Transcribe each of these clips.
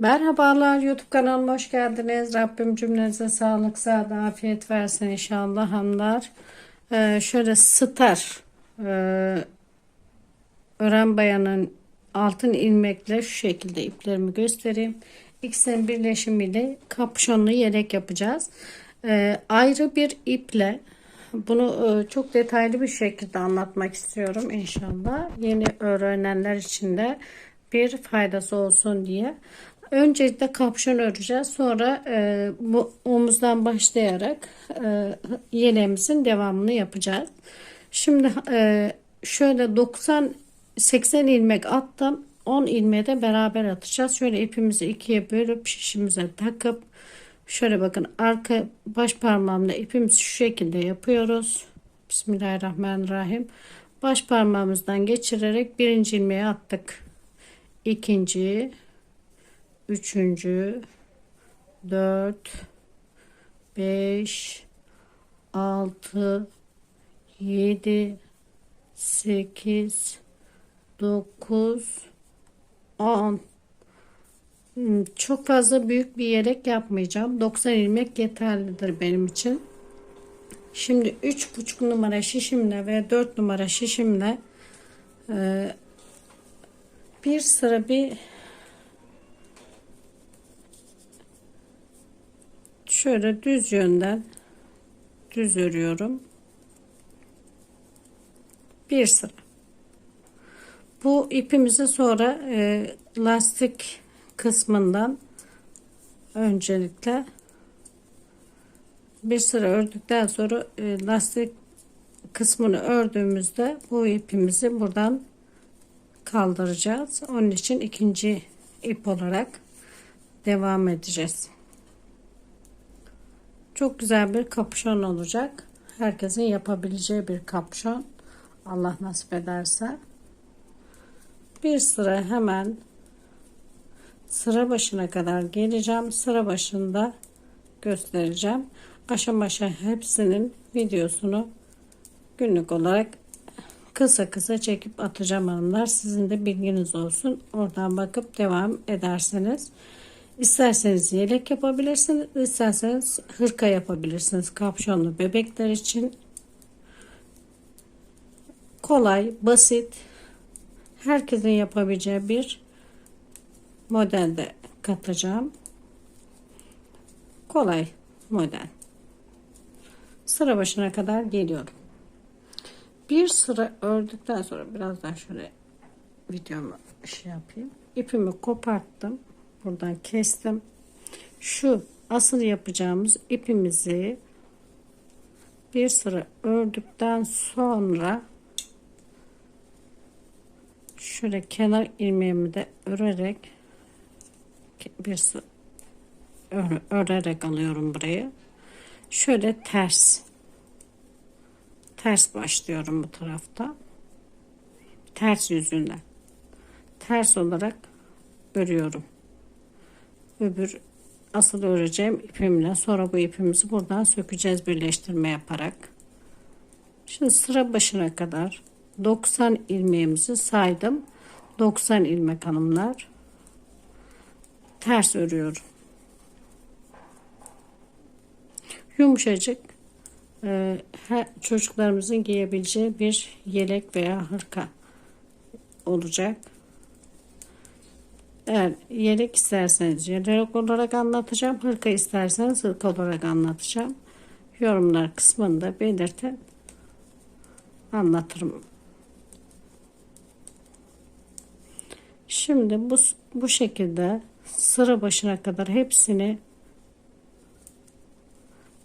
Merhabalar YouTube kanalıma hoş geldiniz. Rabbim cümlenize sağlık, sağlık, afiyet versin inşallah hanımlar. Ee, şöyle star e, ören bayanın altın ilmekle şu şekilde iplerimi göstereyim. İkisinin birleşimiyle kapşonlu yelek yapacağız. Ee, ayrı bir iple bunu e, çok detaylı bir şekilde anlatmak istiyorum inşallah. Yeni öğrenenler için de bir faydası olsun diye. Öncelikle kapşon öreceğiz. Sonra e, bu omuzdan başlayarak e, yeleğimizin devamını yapacağız. Şimdi e, şöyle 90 80 ilmek attım. 10 ilmeği de beraber atacağız. Şöyle ipimizi ikiye bölüp şişimize takıp şöyle bakın arka baş parmağımla ipimizi şu şekilde yapıyoruz. Bismillahirrahmanirrahim. Baş parmağımızdan geçirerek birinci ilmeği attık. İkinci, üçüncü, dört, beş, altı, yedi, sekiz, dokuz, on. Hmm, Çok fazla büyük bir yelek yapmayacağım. 90 ilmek yeterlidir benim için. Şimdi 3,5 numara şişimle ve 4 numara şişimle e, bir sıra bir şöyle düz yönden düz örüyorum. Bir sıra. Bu ipimizi sonra e, lastik kısmından öncelikle bir sıra ördükten sonra e, lastik kısmını ördüğümüzde bu ipimizi buradan kaldıracağız. Onun için ikinci ip olarak devam edeceğiz. Çok güzel bir kapşon olacak. Herkesin yapabileceği bir kapşon. Allah nasip ederse. Bir sıra hemen sıra başına kadar geleceğim. Sıra başında göstereceğim. Aşama aşağı hepsinin videosunu günlük olarak kısa kısa çekip atacağım hanımlar. Sizin de bilginiz olsun. Oradan bakıp devam ederseniz. İsterseniz yelek yapabilirsiniz. isterseniz hırka yapabilirsiniz. Kapşonlu bebekler için. Kolay, basit. Herkesin yapabileceği bir modelde katacağım. Kolay model. Sıra başına kadar geliyorum. Bir sıra ördükten sonra birazdan şöyle videomu şey yapayım. İpimi koparttım. Buradan kestim. Şu asıl yapacağımız ipimizi bir sıra ördükten sonra şöyle kenar ilmeğimi de örerek bir sıra örerek alıyorum burayı. Şöyle ters ters başlıyorum bu tarafta. Ters yüzünden. Ters olarak örüyorum. Öbür asıl öreceğim ipimle sonra bu ipimizi buradan sökeceğiz birleştirme yaparak. Şimdi sıra başına kadar 90 ilmeğimizi saydım. 90 ilmek hanımlar. Ters örüyorum. Yumuşacık e, çocuklarımızın giyebileceği bir yelek veya hırka olacak. Eğer yelek isterseniz yelek olarak anlatacağım. Hırka isterseniz hırka olarak anlatacağım. Yorumlar kısmında belirtin. Anlatırım. Şimdi bu, bu şekilde sıra başına kadar hepsini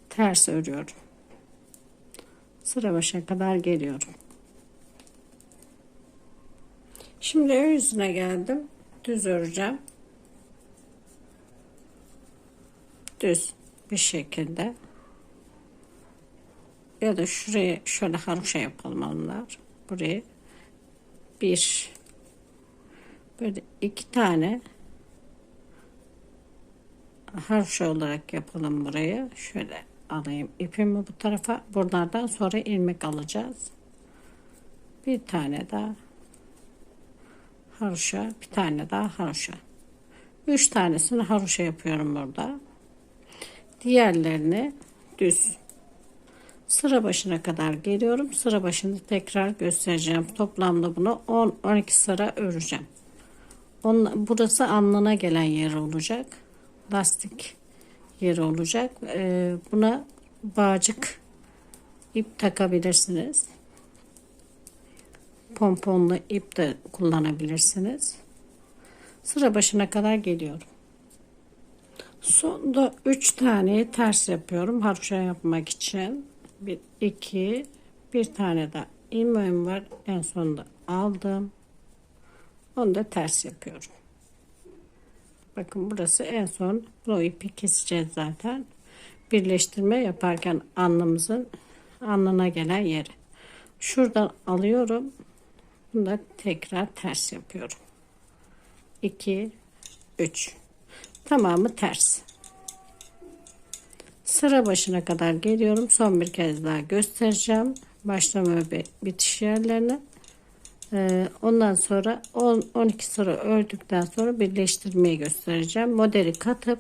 ters örüyorum. Sıra başına kadar geliyorum. Şimdi ön yüzüne geldim. Düz öreceğim. Düz bir şekilde. Ya da şuraya şöyle haroşa yapalım onlar. Buraya bir böyle iki tane haroşa olarak yapalım buraya. Şöyle alayım ipimi bu tarafa. Buralardan sonra ilmek alacağız. Bir tane daha haroşa, bir tane daha haroşa. 3 tanesini haroşa yapıyorum burada. Diğerlerini düz. Sıra başına kadar geliyorum. Sıra başını tekrar göstereceğim. Toplamda bunu 10-12 sıra öreceğim. Burası alnına gelen yer olacak. Lastik yeri olacak. Ee, buna bağcık ip takabilirsiniz. Pomponlu ip de kullanabilirsiniz. Sıra başına kadar geliyorum. Sonda 3 tane ters yapıyorum haroşa yapmak için. 1 2 bir tane de ilmeğim var. En sonunda aldım. Onu da ters yapıyorum. Bakın burası en son o ipi keseceğiz zaten. Birleştirme yaparken alnımızın alnına gelen yeri. Şuradan alıyorum. Bunu da tekrar ters yapıyorum. 2 3 Tamamı ters. Sıra başına kadar geliyorum. Son bir kez daha göstereceğim. Başlama ve bitiş yerlerini. Ee, ondan sonra 10-12 sıra ördükten sonra birleştirmeyi göstereceğim. Modeli katıp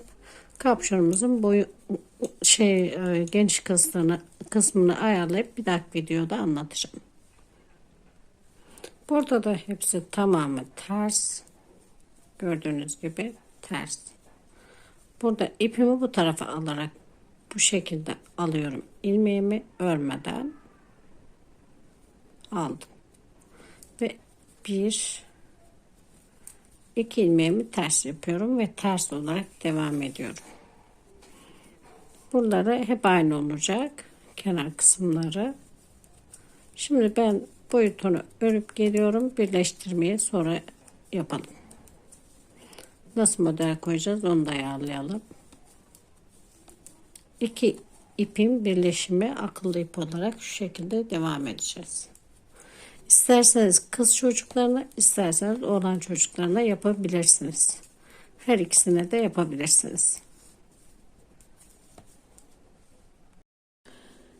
kapşonumuzun boyu şey e, geniş kısmını kısmını ayarlayıp bir dahaki videoda anlatacağım. Burada da hepsi tamamı ters. Gördüğünüz gibi ters. Burada ipimi bu tarafa alarak bu şekilde alıyorum. ilmeğimi örmeden aldım. Ve bir iki ilmeğimi ters yapıyorum ve ters olarak devam ediyorum. Buraları hep aynı olacak. Kenar kısımları. Şimdi ben boyutunu örüp geliyorum. Birleştirmeyi sonra yapalım. Nasıl model koyacağız onu da ayarlayalım. İki ipin birleşimi akıllı ip olarak şu şekilde devam edeceğiz. İsterseniz kız çocuklarına, isterseniz oğlan çocuklarına yapabilirsiniz. Her ikisine de yapabilirsiniz.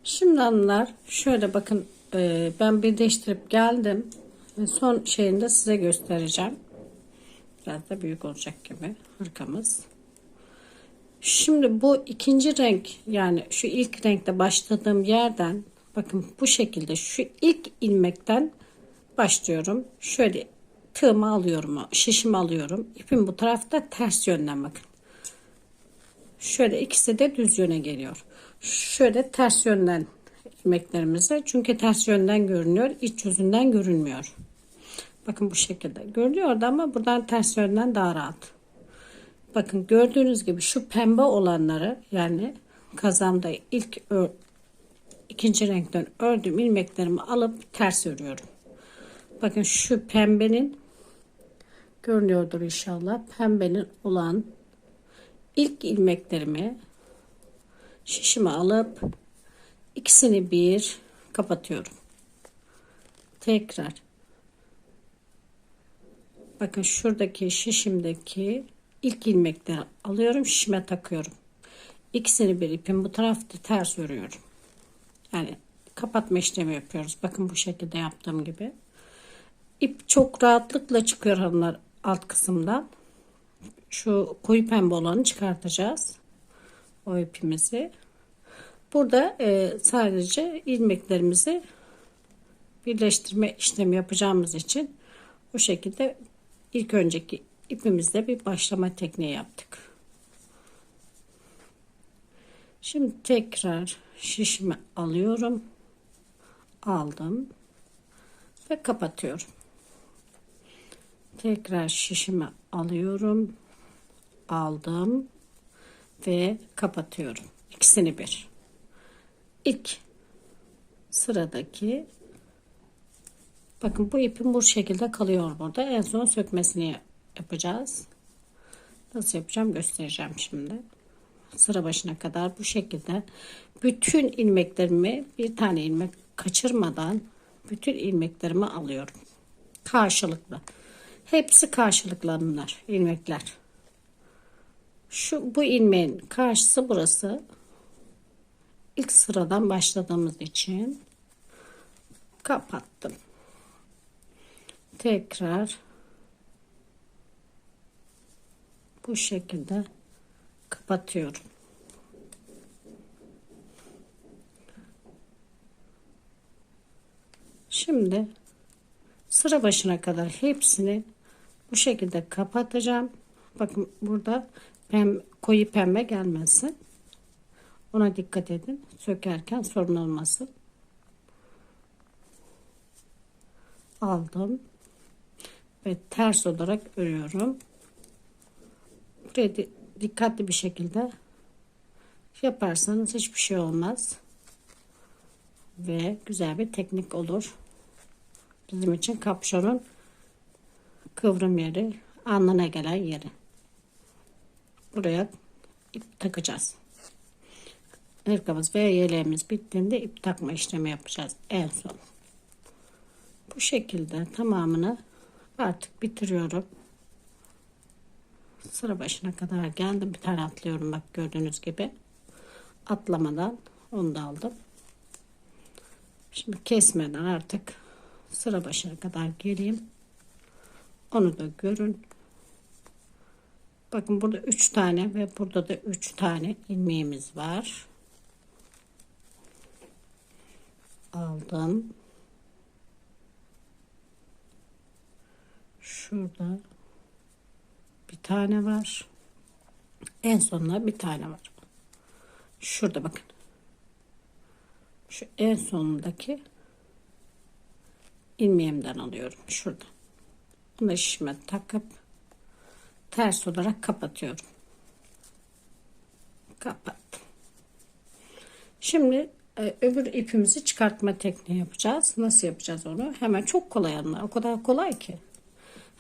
Şimdi hanımlar şöyle bakın e, ben birleştirip geldim. Son şeyini de size göstereceğim. Biraz da büyük olacak gibi hırkamız. Şimdi bu ikinci renk yani şu ilk renkte başladığım yerden bakın bu şekilde şu ilk ilmekten başlıyorum. Şöyle tığımı alıyorum, şişimi alıyorum. İpim bu tarafta ters yönden bakın. Şöyle ikisi de düz yöne geliyor. Şöyle ters yönden ilmeklerimizi çünkü ters yönden görünüyor, iç yüzünden görünmüyor. Bakın bu şekilde görünüyordu ama buradan ters yönden daha rahat. Bakın gördüğünüz gibi şu pembe olanları yani kazamda ilk ikinci renkten ördüğüm ilmeklerimi alıp ters örüyorum. Bakın şu pembenin görünüyordur inşallah. Pembenin olan ilk ilmeklerimi şişime alıp ikisini bir kapatıyorum. Tekrar bakın şuradaki şişimdeki ilk ilmekleri alıyorum şişime takıyorum. İkisini bir ipin bu tarafta ters örüyorum. Yani kapatma işlemi yapıyoruz. Bakın bu şekilde yaptığım gibi. İp çok rahatlıkla çıkıyor hanımlar alt kısımdan. Şu koyu pembe olanı çıkartacağız. O ipimizi. Burada e, sadece ilmeklerimizi birleştirme işlemi yapacağımız için bu şekilde ilk önceki ipimizde bir başlama tekniği yaptık. Şimdi tekrar şişimi alıyorum. Aldım ve kapatıyorum. Tekrar şişimi alıyorum. Aldım ve kapatıyorum. İkisini bir. İlk sıradaki bakın bu ipim bu şekilde kalıyor burada. En son sökmesini yapacağız. Nasıl yapacağım göstereceğim şimdi. Sıra başına kadar bu şekilde bütün ilmeklerimi bir tane ilmek kaçırmadan bütün ilmeklerimi alıyorum. Karşılıklı. Hepsi karşılıklı ilmekler. Şu bu ilmeğin karşısı burası. İlk sıradan başladığımız için kapattım. Tekrar bu şekilde kapatıyorum. Şimdi sıra başına kadar hepsini bu şekilde kapatacağım. Bakın burada pem, koyu pembe gelmesin. Ona dikkat edin. Sökerken sorun olmasın. Aldım. Ve ters olarak örüyorum. Buraya di- dikkatli bir şekilde yaparsanız hiçbir şey olmaz. Ve güzel bir teknik olur. Bizim için kapşonun kıvrım yeri, alnına gelen yeri. Buraya ip takacağız. Hırkamız veya yeleğimiz bittiğinde ip takma işlemi yapacağız en son. Bu şekilde tamamını artık bitiriyorum. Sıra başına kadar geldim. Bir tane atlıyorum bak gördüğünüz gibi. Atlamadan onu da aldım. Şimdi kesmeden artık sıra başına kadar geleyim. Onu da görün. Bakın burada 3 tane ve burada da 3 tane ilmeğimiz var. Aldım. Şurada bir tane var. En sonunda bir tane var. Şurada bakın. Şu en sonundaki ilmeğimden alıyorum. Şurada. Bunu şişime takıp ters olarak kapatıyorum. Kapattım. Şimdi öbür ipimizi çıkartma tekniği yapacağız. Nasıl yapacağız onu? Hemen çok kolay anlar. O kadar kolay ki.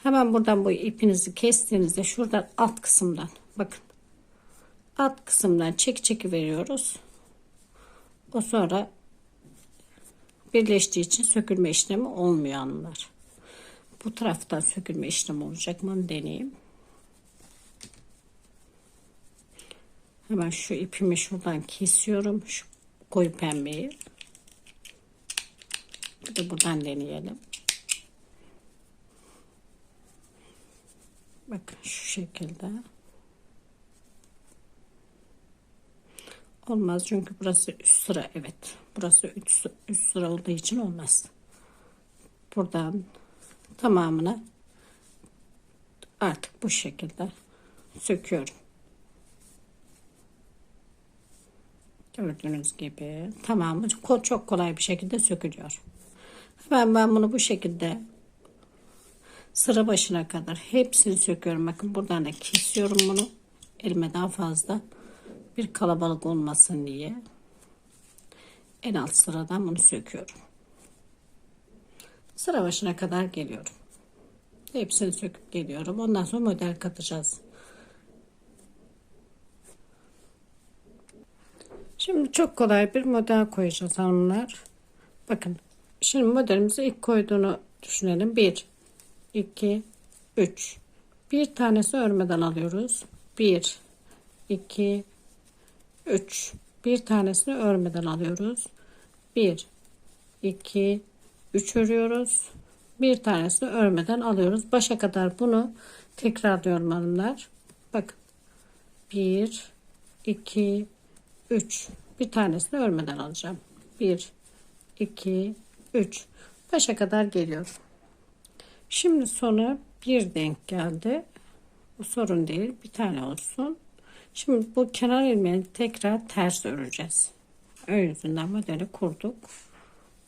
Hemen buradan bu ipinizi kestiğinizde şuradan alt kısımdan bakın. Alt kısımdan çek çeki veriyoruz. O sonra birleştiği için sökülme işlemi olmuyor anlar. Bu taraftan sökülme işlemi olacak mı deneyeyim. Hemen şu ipimi şuradan kesiyorum. Şu koyu pembeyi. Bir de buradan deneyelim. Bakın şu şekilde. Olmaz çünkü burası üst sıra evet. Burası üst, üst sıra olduğu için olmaz. Buradan tamamını artık bu şekilde söküyorum. Gördüğünüz gibi tamamı çok kolay bir şekilde sökülüyor. Hemen ben bunu bu şekilde sıra başına kadar hepsini söküyorum. Bakın buradan da kesiyorum bunu. Elime daha fazla bir kalabalık olmasın diye. En alt sıradan bunu söküyorum. Sıra başına kadar geliyorum. Hepsini söküp geliyorum. Ondan sonra model katacağız. Şimdi çok kolay bir model koyacağız hanımlar. Bakın. Şimdi modelimizi ilk koyduğunu düşünelim. 1 2 3 bir tanesi örmeden alıyoruz. 1 2 3 bir tanesini örmeden alıyoruz. 1 2 3 örüyoruz. Bir tanesini örmeden alıyoruz. Başa kadar bunu tekrarlıyorum hanımlar. Bakın. 1 2 3 bir tanesini örmeden alacağım. 1 2 3 başa kadar geliyor. Şimdi sonra bir denk geldi. Bu sorun değil. Bir tane olsun. Şimdi bu kenar ilmeğini tekrar ters öreceğiz. Ön yüzünden modeli kurduk.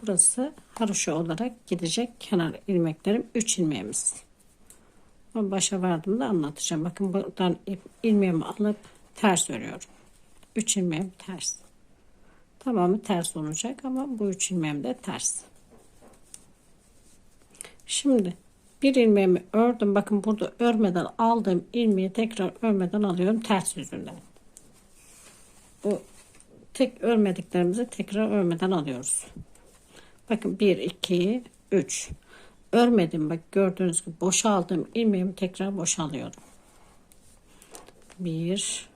Burası haroşa olarak gidecek kenar ilmeklerim 3 ilmeğimiz. Başa vardığımda anlatacağım. Bakın buradan ilmeğimi alıp ters örüyorum. 3 ilmeğim ters. Tamamı ters olacak ama bu 3 ilmeğim de ters. Şimdi bir ilmeğimi ördüm. Bakın burada örmeden aldığım ilmeği tekrar örmeden alıyorum ters yüzünden. Bu tek örmediklerimizi tekrar örmeden alıyoruz. Bakın 1 2 3 örmedim bak gördüğünüz gibi boşaldığım ilmeğimi tekrar boşalıyorum. 1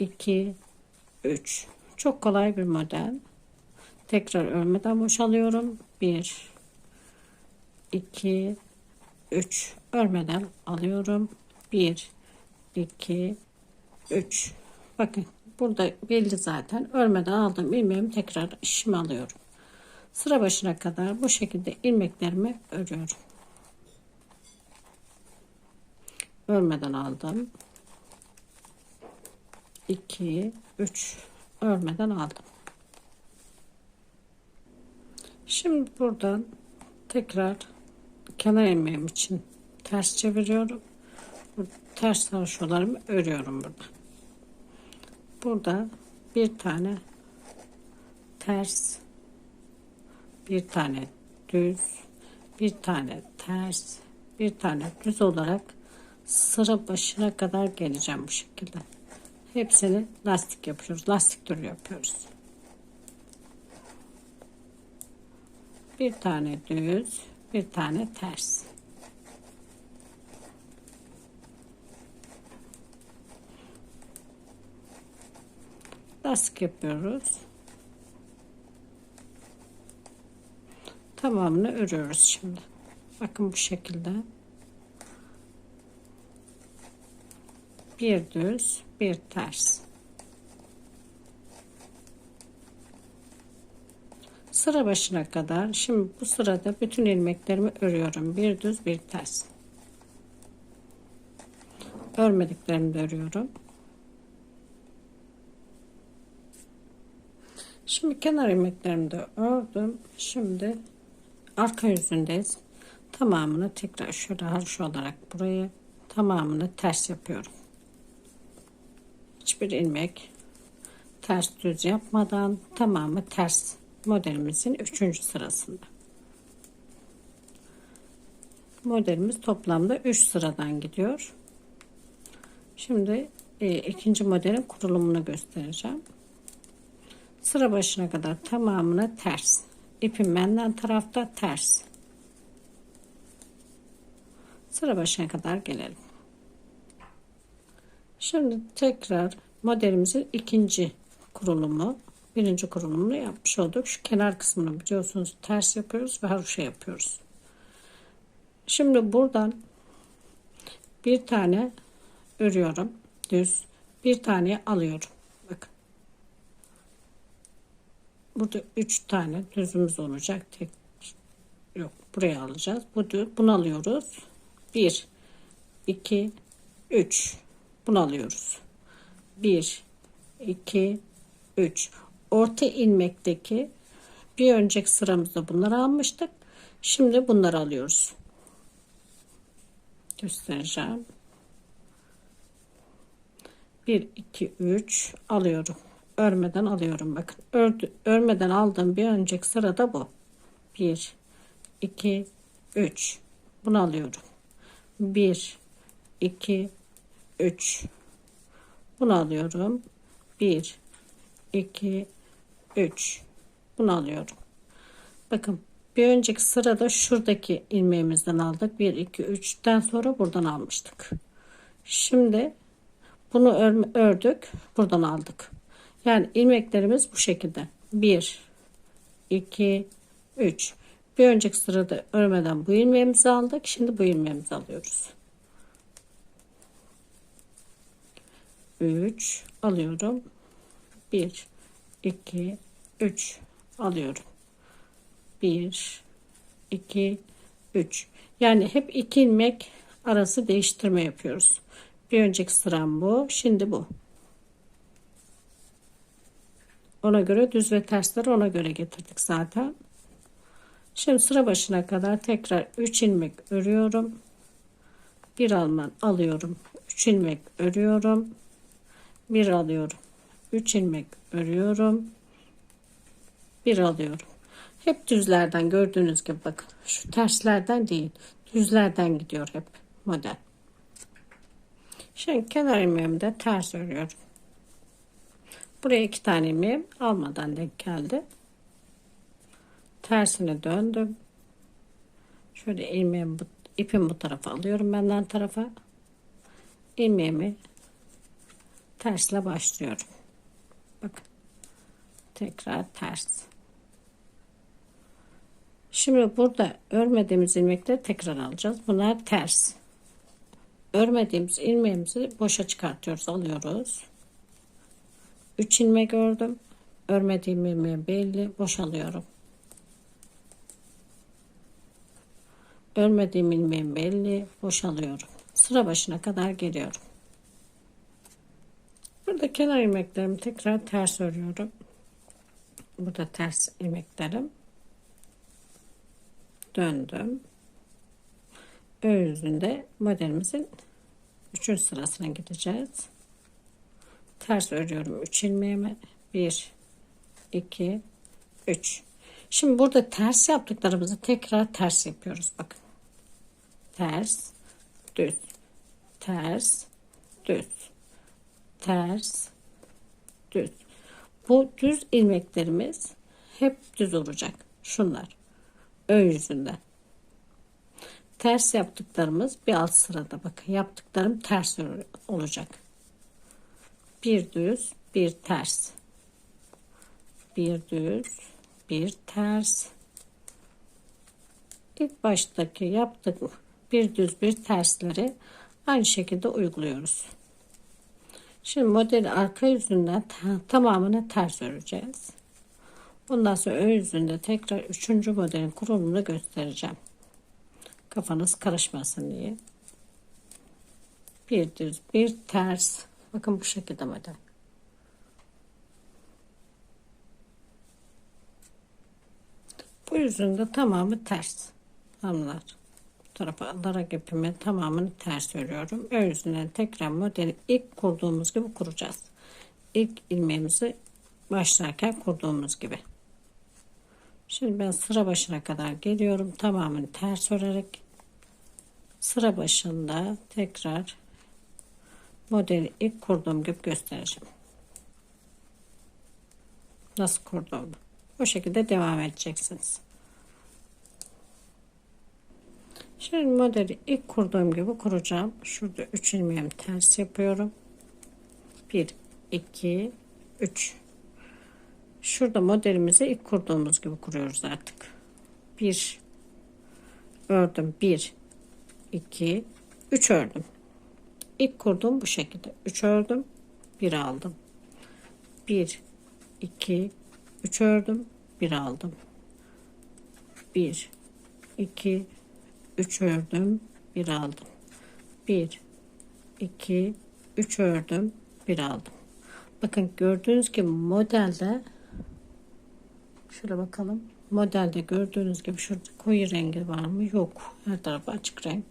2 3 çok kolay bir model. Tekrar örmeden boşalıyorum. 1 2 3 örmeden alıyorum. 1 2 3 bakın burada belli zaten. Örmeden aldığım ilmeğimi tekrar işime alıyorum. Sıra başına kadar bu şekilde ilmeklerimi örüyorum. Örmeden aldım 2 3 örmeden aldım. Şimdi buradan tekrar kenar ilmeğim için ters çeviriyorum. Ters haroşalarımı örüyorum burada. Burada bir tane ters bir tane düz bir tane ters bir tane düz olarak sıra başına kadar geleceğim bu şekilde hepsini lastik yapıyoruz lastik türü yapıyoruz bir tane düz bir tane ters lastik yapıyoruz. Tamamını örüyoruz şimdi. Bakın bu şekilde. Bir düz, bir ters. Sıra başına kadar şimdi bu sırada bütün ilmeklerimi örüyorum. Bir düz, bir ters. Örmediklerimi de örüyorum. Şimdi kenar ilmeklerimi de ördüm. Şimdi arka yüzündeyiz. Tamamını tekrar şöyle harç olarak burayı tamamını ters yapıyorum. Hiçbir ilmek ters düz yapmadan tamamı ters modelimizin üçüncü sırasında. Modelimiz toplamda 3 sıradan gidiyor. Şimdi e, ikinci modelin kurulumunu göstereceğim. Sıra başına kadar tamamına ters. İpim benden tarafta ters. Sıra başına kadar gelelim. Şimdi tekrar modelimizin ikinci kurulumu, birinci kurulumunu yapmış olduk. Şu kenar kısmını biliyorsunuz ters yapıyoruz ve haroşa yapıyoruz. Şimdi buradan bir tane örüyorum düz. Bir tane alıyorum. Bakın. Burada üç tane düzümüz olacak. Tek yok buraya alacağız. Bu bunu alıyoruz. Bir iki üç bunu alıyoruz. Bir iki üç. Orta ilmekteki bir önceki sıramızda bunları almıştık. Şimdi bunları alıyoruz. Göstereceğim. 1 2 3 alıyorum. Örmeden alıyorum. Bakın Ördü, örmeden aldığım bir önceki sırada bu. 1 2 3 bunu alıyorum. 1 2 3 bunu alıyorum. 1 2 3 bunu alıyorum. Bakın bir önceki sırada şuradaki ilmeğimizden aldık. 1 2 3'ten sonra buradan almıştık. Şimdi bunu ördük buradan aldık. Yani ilmeklerimiz bu şekilde. 1 2 3 bir önceki sırada örmeden bu ilmeğimizi aldık. Şimdi bu ilmeğimizi alıyoruz 3 alıyorum. 1 2 3 alıyorum. 1 2 3 yani hep iki ilmek arası değiştirme yapıyoruz. Bir önceki sıram bu şimdi bu. Ona göre düz ve tersleri ona göre getirdik zaten. Şimdi sıra başına kadar tekrar 3 ilmek örüyorum. Bir alman alıyorum 3 ilmek örüyorum bir alıyorum. 3 ilmek örüyorum. Bir alıyorum. Hep düzlerden gördüğünüz gibi bakın. Şu terslerden değil düzlerden gidiyor hep model. Şimdi kenar ilmeğimi de ters örüyorum. Buraya iki tane ilmeğim almadan denk geldi. Tersine döndüm. Şöyle ilmeğimi ipimi bu tarafa alıyorum benden tarafa. İlmeğimi tersle başlıyorum. Bakın. Tekrar ters. Şimdi burada örmediğimiz ilmekleri tekrar alacağız. Bunlar ters. Örmediğimiz ilmeğimizi boşa çıkartıyoruz alıyoruz. 3 ilmek ördüm. Örmediğim ilmeği belli boşalıyorum. Örmediğim ilmeğim belli boşalıyorum. Sıra başına kadar geliyorum burada kenar ilmeklerimi tekrar ters örüyorum burada ters ilmeklerim döndüm ön modelimizin 3. sırasına gideceğiz. Ters örüyorum 3 ilmeğimi. 1 2 3 Şimdi burada ters yaptıklarımızı tekrar ters yapıyoruz. Bakın. Ters, düz, ters, düz, ters, düz. Bu düz ilmeklerimiz hep düz olacak. Şunlar. Ön yüzünde. Ters yaptıklarımız bir alt sırada bakın. Yaptıklarım ters olacak. Bir düz bir ters. Bir düz bir ters. İlk baştaki yaptık bir düz bir tersleri aynı şekilde uyguluyoruz şimdi modeli arka yüzünden tamamını ters öreceğiz Ondan sonra ön yüzünde tekrar üçüncü modelin kurulumunu göstereceğim kafanız karışmasın diye. Bir düz bir ters. Bakın bu şekilde model. Bu yüzünde tamamı ters. Hamlar. Tarafa alarak ipimi tamamını ters örüyorum. Ön yüzünden tekrar modeli ilk kurduğumuz gibi kuracağız. İlk ilmeğimizi başlarken kurduğumuz gibi. Şimdi ben sıra başına kadar geliyorum. Tamamını ters örerek sıra başında tekrar modeli ilk kurduğum gibi göstereceğim. Nasıl kurduğumu. Bu şekilde devam edeceksiniz. Şimdi modeli ilk kurduğum gibi kuracağım. Şurada 3 ilmeğimi ters yapıyorum. 1 2 3 Şurada modelimizi ilk kurduğumuz gibi kuruyoruz artık. 1 ördüm. 1 2 3 ördüm. İlk kurduğum bu şekilde. 3 ördüm. 1 aldım. 1 2 3 ördüm. 1 aldım. 1 2 3 ördüm. 1 aldım. 1 2 3 ördüm. 1 aldım. Bakın gördüğünüz gibi modelde Şöyle bakalım. Modelde gördüğünüz gibi şurada koyu rengi var mı? Yok. Her tarafı açık renk.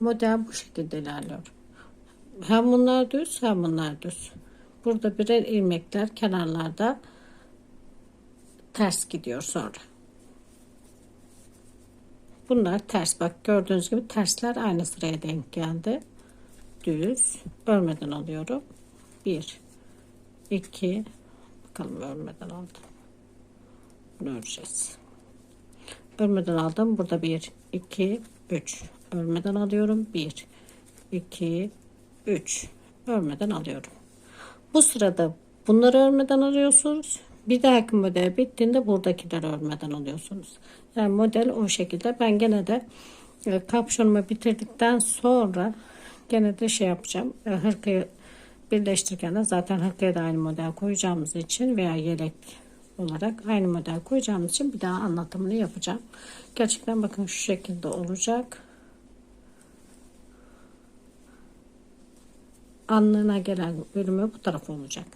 Model bu şekilde ilerliyor. Hem bunlar düz hem bunlar düz. Burada birer ilmekler kenarlarda ters gidiyor sonra. Bunlar ters. Bak gördüğünüz gibi tersler aynı sıraya denk geldi. Düz. Örmeden alıyorum. Bir, iki, bakalım örmeden aldım bunu öreceğiz. Örmeden aldım. Burada 1, 2, 3. Örmeden alıyorum. 1, 2, 3. Örmeden alıyorum. Bu sırada bunları örmeden alıyorsunuz. Bir dahaki model bittiğinde buradakileri örmeden alıyorsunuz. Yani model o şekilde. Ben gene de e, kapşonumu bitirdikten sonra gene de şey yapacağım. E, hırkayı birleştirirken de zaten hırkaya da aynı model koyacağımız için veya yelek olarak aynı model koyacağım için bir daha anlatımını yapacağım. Gerçekten bakın şu şekilde olacak. Alnına gelen bölümü bu taraf olacak.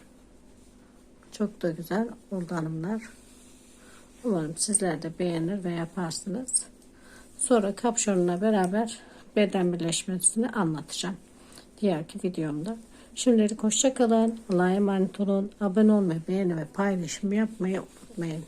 Çok da güzel oldu hanımlar. Umarım sizler de beğenir ve yaparsınız. Sonra kapşonla beraber beden birleşmesini anlatacağım. Diğerki videomda. Şimdilik hoşçakalın. Allah'a emanet olun. Abone olmayı, beğeni ve paylaşım yapmayı unutmayın.